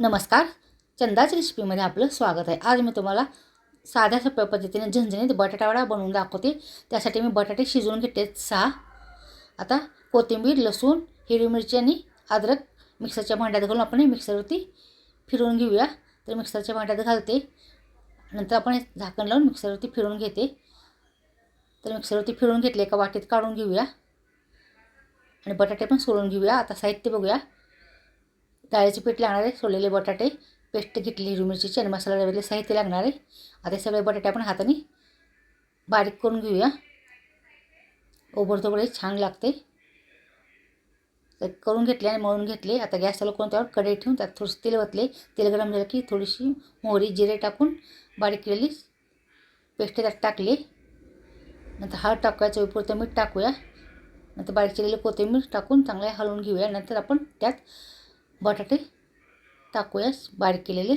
नमस्कार. चंदाच रेसिपीमध्ये आपलं स्वागत आहे. आज मी तुम्हाला साध्या सोप्या पद्धतीने झणझणीत बटाटावडा बनवून दाखवते. त्यासाठी मी बटाटे शिजवून घेते सहा. आता कोथिंबीर लसूण हिरवी मिरची आणि अद्रक मिक्सरच्या भांड्यात घालून आपण मिक्सरवरती फिरवून घेऊया. तर मिक्सरच्या भांड्यात घालते. नंतर आपण झाकण लावून मिक्सरवरती फिरवून घेते. तर मिक्सरवरती फिरवून घेतले एका वाटीत काढून घेऊया. आणि बटाटे पण सोलून घेऊया. आता साहित्य बघूया. डाळीचे पीठ लागणार आहे सोललेले बटाटे पेस्ट घेतली हिरवी मिरचीची आणि मसाला लावलेले साहित्य लागणार आहे. आता सगळे बटाटे आपण हाताने बारीक करून घेऊया. ओबडधोबड छान लागते. तर करून घेतले आणि मळून घेतले. आता गॅस चालू करून त्यावर कढई ठेवून त्यात थोडंसं तेल वतले तेल गरम झालं की थोडीशी मोहरी जिरे टाकून बारीक केलेली पेस्ट त्यात टाकली. नंतर हळद टाकूया चवीपुरतं मीठ टाकूया. नंतर बारीक केलेली कोथिंबीर टाकून चांगले हलवून घेऊया. नंतर आपण त्यात बटाटे टाकूयास बारीक केलेले.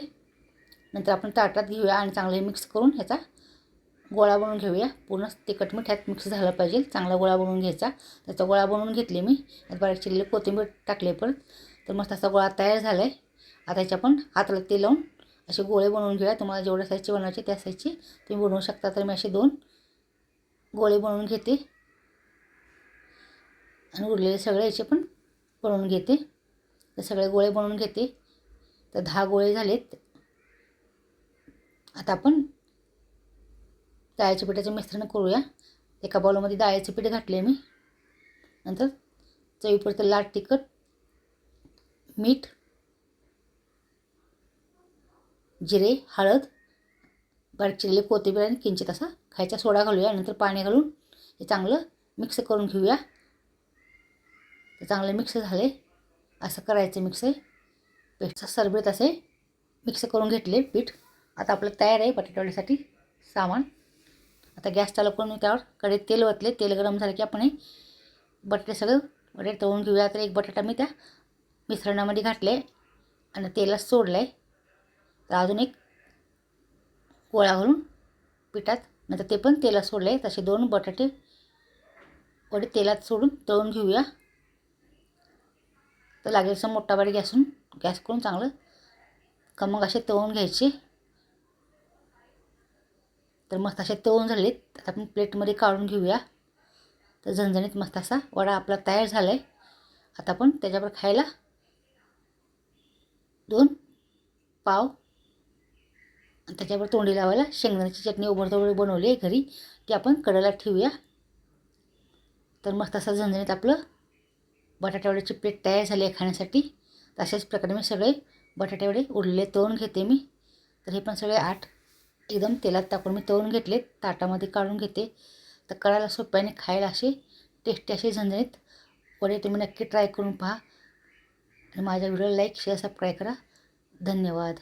नंतर आपण ताटात घेऊया आणि चांगले मिक्स करून ह्याचा गोळा बनवून घेऊया. पूर्ण तिखट मीठ ह्यात मिक्स झालं पाहिजे. चांगला गोळा बनवून घ्यायचा. त्याचा गोळा बनवून घेतले मी. यात बारीक चिरलेले कोथिंबीर टाकले पण तर मस्त असा गोळा तयार झाला आहे आता ह्याच्या आपण हाताला ते लावून असे गोळे बनवून घेऊया. तुम्हाला जेवढ्या साईजचे बनवायचे त्या साईजचे तुम्ही बनवू शकता. तर मी असे दोन गोळे बनवून घेते. आणि उरलेले सगळे याचे पण बनवून घेते. तर सगळे गोळे बनवून घेते. तर दहा गोळे झालेत. आता आपण डाळीच्या पिठाचं मिश्रण करूया. एका बाउलमध्ये डाळीचं पीठ घातले मी. नंतर चवीपुरतं लाल तिखट मीठ जिरे हळद बारीक चिरलेली कोथिंबीर आणि किंचित असा खायचा सोडा घालूया. नंतर पाणी घालून हे चांगलं मिक्स करून घेऊया. चांगलं मिक्स झाले. असं करायचं मिक्स पेस्ट सरबेत सरबत असे मिक्स करून घेतले पीठ. आता आपलं तयार आहे बटाटेवड्यासाठी सामान. आता गॅस चालू करून त्यावर कडे तेल वतले तेल गरम झालं की आपण हे बटाटे सगळं बटाटे तळून घेऊया. तर एक बटाटा मी त्या मिश्रणामध्ये घातले आणि तेलात सोडलं. आहे तर अजून एक गोळा घालून पिठात नंतर ते पण तेलात सोडलं. आहे तसे दोन बटाटे वडे तेलात सोडून तळून घेऊया. तर लागेल असं मोठा बारीक गॅसून गॅस करून चांगलं का मग असे तळून घ्यायचे. तर मस्त असे तळून झालेत. आता आपण प्लेटमध्ये काढून घेऊया. तर झणझणीत मस्त असा वडा आपला तयार झाला आहे आता आपण त्याच्यावर खायला दोन पाव आणि त्याच्यावर तोंडी लावायला शेंगदाण्याची चटणी ओबडधोबड बनवली आहे घरी ती आपण कडेला ठेवूया. तर मस्त असा झणझणीत आपलं बटाट्यावड्याची पीठ तयार झाली आहे खाण्यासाठी. तशाच प्रकारे मी सगळे बटाट्यावडे उरलेले तळून घेते मी. तर हे पण सगळे आठ एकदम तेलात टाकून मी तळून घेतले ताटामध्ये काढून घेते. तर करायला सोप्याने खायला असे टेस्टी असे झणझणीत वडे तुम्ही नक्की ट्राय करून पहा. आणि माझ्या व्हिडिओला लाईक शेअर सबस्क्राईब करा. धन्यवाद.